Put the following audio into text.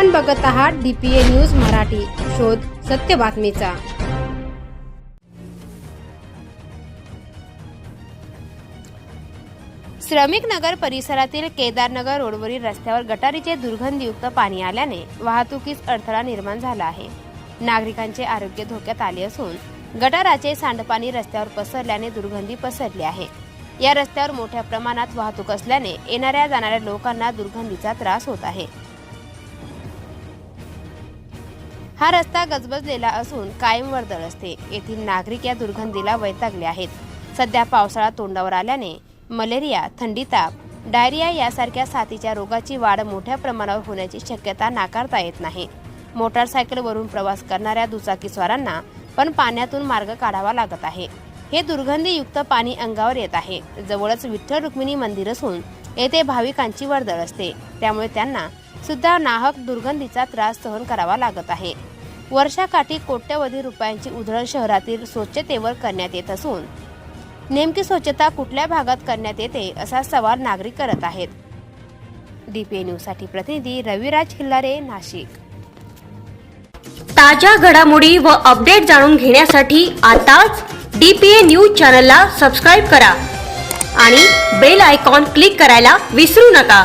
आपण बघत आहात डीपीए न्यूज मराठी. शोध सत्य बातमीचा. श्रमिक नगर परिसरातील केदारनगर रोडवरील रस्त्यावर गटारीचे दुर्गंधीयुक्त पाणी आल्याने वाहतुकीस अडथळा निर्माण झाला आहे. नागरिकांचे आरोग्य धोक्यात आले असून गटाराचे सांडपाणी रस्त्यावर पसरल्याने दुर्गंधी पसरली आहे. या रस्त्यावर मोठ्या प्रमाणात वाहतूक असल्याने येणाऱ्या जाणाऱ्या लोकांना दुर्गंधीचा त्रास होत आहे. हा रस्ता गजबजलेला असून कायम वर्दळ असते येथील नागरिक या दुर्गंधीला वैतागले आहेत. सध्या पावसाळा तोंडावर आल्याने मलेरिया थंडी ताप डायरिया यासारख्या साथीच्या रोगाची वाढ मोठ्या प्रमाणावर होण्याची शक्यता नाकारता येत नाही. मोटारसायकलवरून प्रवास करणाऱ्या दुचाकीस्वारांना पण पाण्यातून मार्ग काढावा लागत आहे. हे दुर्गंधीयुक्त पाणी अंगावर येत आहे. जवळच विठ्ठल रुक्मिणी मंदिर असून येथे भाविकांची वर्दळ असते. त्यामुळे त्यांना सुद्धा नाहक दुर्गंधीचा त्रास सहन करावा लागत आहे. वर्षाकाठी कोट्यवधी रुपयांची उधळण शहरातील स्वच्छतेवर करण्यात येत असून नेमकी स्वच्छता कुठल्या भागात करण्यात येते असा सवाल नागरिक करत आहेत. डीपीए न्यूजसाठी प्रतिनिधी रविराज खिल्लारे नाशिक. ताज्या घडामोडी व अपडेट जाणून घेण्यासाठी आताच डीपीए न्यूज चॅनलला सबस्क्राईब करा आणि बेल आयकॉन क्लिक करायला विसरू नका.